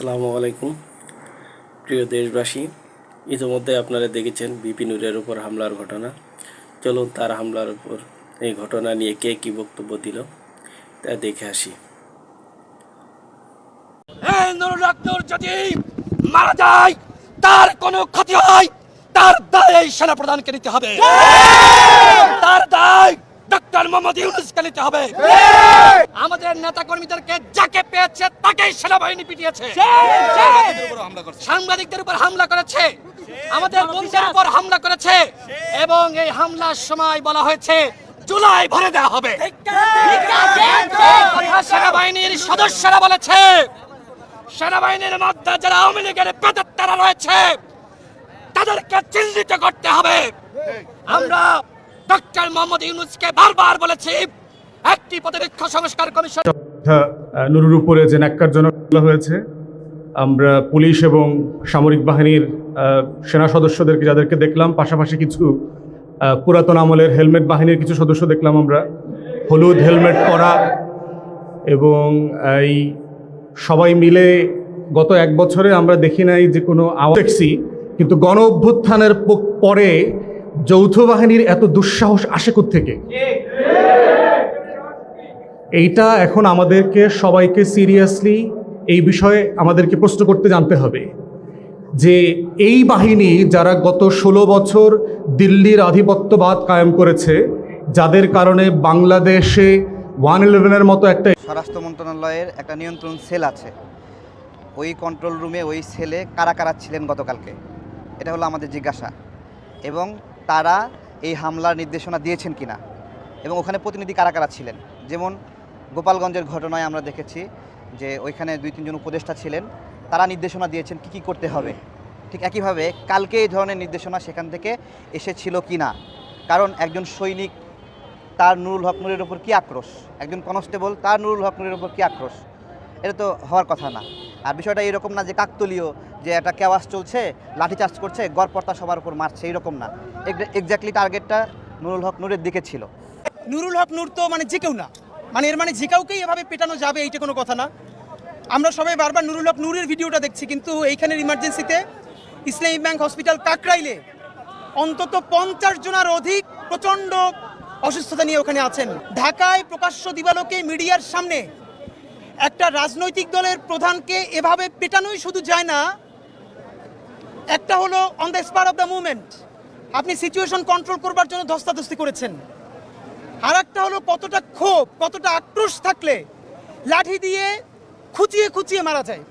আসসালামু আলাইকুম। প্রিয় দেশবাসী ইতিমধ্যে আপনারা দেখেছেন বিপিনুরের উপর হামলার ঘটনা। চলুন তার হামলার উপর এই ঘটনা নিয়ে কে কী বক্তব্য দিল তা দেখে আসি। যদি মারা যায় তার কোনো ক্ষতি হয় তার দায় এই সেনা প্রধানকে নিতে হবে। তার দায় ডক্টর মোহাম্মদ ইউনুসকে নিতে হবে। আমাদের নেতা কর্মীদেরকে যাকে পেয়েছে তাকেই সেনাবাহিনী পিটিয়েছে। সাংবাদিকদের উপর হামলা করেছে। আমাদের বন্ধুদের উপর হামলা করেছে। এবং এই হামলার সময় বলা হয়েছে জুলাই ভরে দেওয়া হবে। সেনাবাহিনীর সদস্যরা বলেছে সেনাবাহিনীর মধ্যে যারা আওয়ামী লীগের পেতারা রয়েছে তাদেরকে চিহ্নিত করতে হবে। আমরা মোহাম্মদ ইউনুসকে বারবার বলেছি, একটি সংস্কার কমিশন নুরুর উপরে যে ন্যাক্কারজনক হয়েছে, আমরা পুলিশ এবং সামরিক বাহিনীর সেনা সদস্যদেরকে যাদেরকে দেখলাম, পাশাপাশি কিছু পুরাতন আমলের হেলমেট বাহিনীর কিছু সদস্য দেখলাম আমরা। হলুদ হেলমেট পরা এবং এই সবাই মিলে গত এক বছরে আমরা দেখি নাই যে কোনো আওয়াজ দেখছি, কিন্তু গণ অভ্যুত্থানের পরে যৌথ বাহিনীর এত দুঃসাহস আসে থেকে এইটা এখন আমাদেরকে সবাইকে সিরিয়াসলি এই বিষয়ে আমাদেরকে প্রশ্ন করতে জানতে হবে যে এই বাহিনী যারা গত ষোলো বছর দিল্লির আধিপত্যবাদ কায়েম করেছে, যাদের কারণে বাংলাদেশে ওয়ান ইলেভেনের মতো একটা স্বরাষ্ট্র মন্ত্রণালয়ের একটা নিয়ন্ত্রণ সেল আছে। ওই কন্ট্রোল রুমে ওই সেলে কারা কারা ছিলেন গতকালকে? এটা হলো আমাদের জিজ্ঞাসা। এবং তারা এই হামলার নির্দেশনা দিয়েছেন কিনা? এবং ওখানে প্রতিনিধি কারা কারা ছিলেন? যেমন গোপালগঞ্জের ঘটনায় আমরা দেখেছি যে ওইখানে দুই, তিনজন উপদেষ্টা ছিলেন। তারা নির্দেশনা দিয়েছেন কি কি করতে হবে। ঠিক একইভাবে কালকে এই ধরনের নির্দেশনা সেখান থেকে এসেছিল কি না কারণ একজন সৈনিক, তার নুরুল হক নুরের ওপর কী আক্রোশ? একজন কনস্টেবল, তার নুরুল হক নুরের ওপর কী আক্রোশ? এটা তো হওয়ার কথা না। আর বিষয়টা এরকম না যে কাকতলীয়, যে একটা কেওয়াস চলছে, লাঠিচার্জ করছে গড়পর্তা সবার উপর মারছে, এরকম না। এক্স্যাক্টলি টার্গেটটা নুরুল হক নুরের দিকে ছিল। নুরুল হক নূর তো মানে যে কেউ না। মানে এর মানে যে কাউকেই এভাবে পেটানো যাবে, এইটা কোনো কথা না। আমরা সবাই বারবার নুরুল হক নূরের ভিডিওটা দেখছি, কিন্তু এইখানের ইমার্জেন্সিতে ইসলামী ব্যাংক হসপিটাল কাকরাইলে অন্তত পঞ্চাশ জনের অধিক প্রচণ্ড অসুস্থতা নিয়ে ওখানে আছেন। ঢাকায় প্রকাশ্য দিবালোকে মিডিয়ার সামনে একটা রাজনৈতিক দলের প্রধানকে এভাবে পেটানোই শুধু যায় না, একটা হলো on the spur of the movement আপনি সিচুয়েশন কন্ট্রোল করবার জন্য ধস্তাধস্তি করেছেন। আর একটা হলো কতটা ক্ষোভ, কতটা আক্রোশ থাকলে লাঠি দিয়ে খুঁচিয়ে খুঁচিয়ে মারা যায়।